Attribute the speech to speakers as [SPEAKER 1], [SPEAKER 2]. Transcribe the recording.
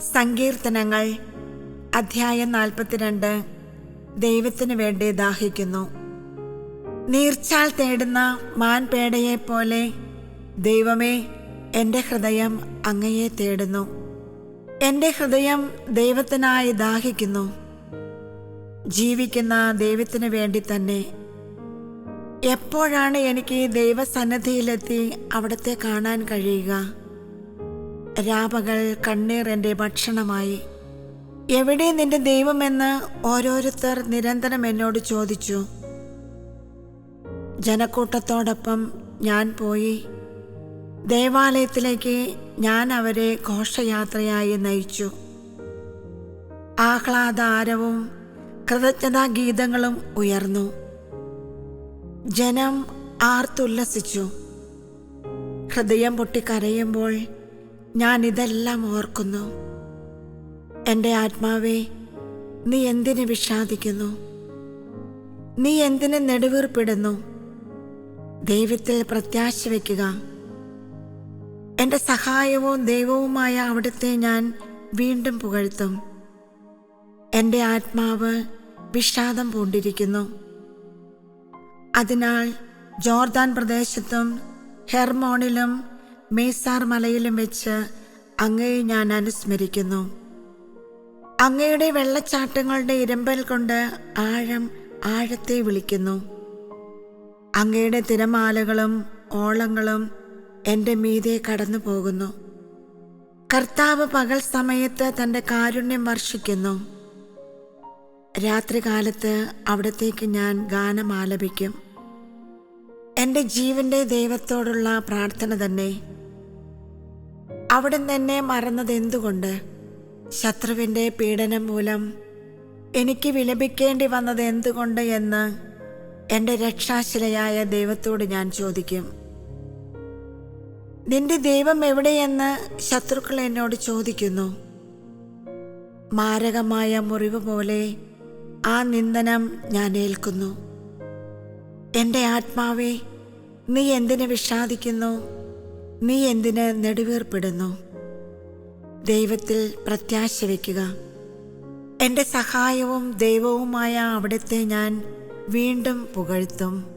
[SPEAKER 1] സങ്കീർത്തനങ്ങൾ അധ്യായം നാൽപ്പത്തിരണ്ട് ദൈവത്തിനു വേണ്ടി ദാഹിക്കുന്നു. നീർച്ചാൽ തേടുന്ന മാൻപേടയെപ്പോലെ ദൈവമേ എന്റെ ഹൃദയം അങ്ങയെ തേടുന്നു. എന്റെ ഹൃദയം ദൈവത്തിനായി ദാഹിക്കുന്നു. ജീവിക്കുന്ന ദൈവത്തിനു വേണ്ടി തന്നെ. എപ്പോഴാണ് എനിക്ക് ദൈവസന്നദ്ധിയിലെത്തി അവിടത്തെ കാണാൻ കഴിയുക? രാപകൾ കണ്ണീർ എന്റെ ഭക്ഷണമായി. എവിടെ നിന്റെ ദൈവമെന്ന് ഓരോരുത്തർ നിരന്തരം എന്നോട് ചോദിച്ചു. ജനക്കൂട്ടത്തോടൊപ്പം ഞാൻ പോയി. ദേവാലയത്തിലേക്ക് ഞാൻ അവരെ ഘോഷയാത്രയായി നയിച്ചു. ആഹ്ലാദാരവും കൃതജ്ഞതാ ഗീതങ്ങളും ഉയർന്നു. ജനം ആർത്തുല്ലസിച്ചു. ഹൃദയം പൊട്ടിക്കരയുമ്പോൾ ഞാൻ ഇതെല്ലാം ഓർക്കുന്നു. എന്റെ ആത്മാവേ നീ എന്തിന് വിഷാദിക്കുന്നു? നീ എന്തിന് നെടുവീർപ്പിടുന്നു? ദൈവത്തിൽ പ്രത്യാശ വയ്ക്കുക. എന്റെ സഹായവും ദൈവവുമായ അവിടുത്തെ ഞാൻ വീണ്ടും പുകഴ്ത്തും. എന്റെ ആത്മാവ് വിഷാദം പൂണ്ടിരിക്കുന്നു. അതിനാൽ ജോർദാൻ പ്രദേശത്തും ഹെർമോണിലും മേസാർ മലയിലും വെച്ച് അങ്ങയെ ഞാൻ അനുസ്മരിക്കുന്നു. അങ്ങയുടെ വെള്ളച്ചാട്ടങ്ങളുടെ ഇരമ്പൽ കൊണ്ട് ആഴം ആഴത്തെ വിളിക്കുന്നു. അങ്ങയുടെ തിരമാലകളും ഓളങ്ങളും എന്റെ മീതെ കടന്നു പോകുന്നു. കർത്താവ് പകൽ സമയത്ത് തന്റെ കാരുണ്യം വർഷിക്കുന്നു. രാത്രികാലത്ത് അവിടത്തേക്ക് ഞാൻ ഗാനം ആലപിക്കും. എന്റെ ജീവന്റെ ദൈവത്തോടുള്ള പ്രാർത്ഥന തന്നെ. അവിടെ തന്നെ മറന്നത് എന്തുകൊണ്ട്? ശത്രുവിന്റെ പീഡനം മൂലം എനിക്ക് വിലപിക്കേണ്ടി വന്നത് എന്തുകൊണ്ട് എന്ന് എന്റെ രക്ഷാശിലയായ ദൈവത്തോട് ഞാൻ ചോദിക്കും. നിന്റെ ദൈവം എവിടെയെന്ന് ശത്രുക്കൾ എന്നോട് ചോദിക്കുന്നു. മാരകമായ മുറിവ് പോലെ ആ നിന്ദനം ഞാൻ ഏൽക്കുന്നു. എന്റെ ആത്മാവേ നീ എന്തിനു വിഷാദിക്കുന്നു? നീ എന്തിന് നെടുവേർപ്പെടുന്നു? ദൈവത്തിൽ പ്രത്യാശ വയ്ക്കുക. എന്റെ സഹായവും ദൈവവുമായ അവിടുത്തെ ഞാൻ വീണ്ടും പുകഴ്ത്തും.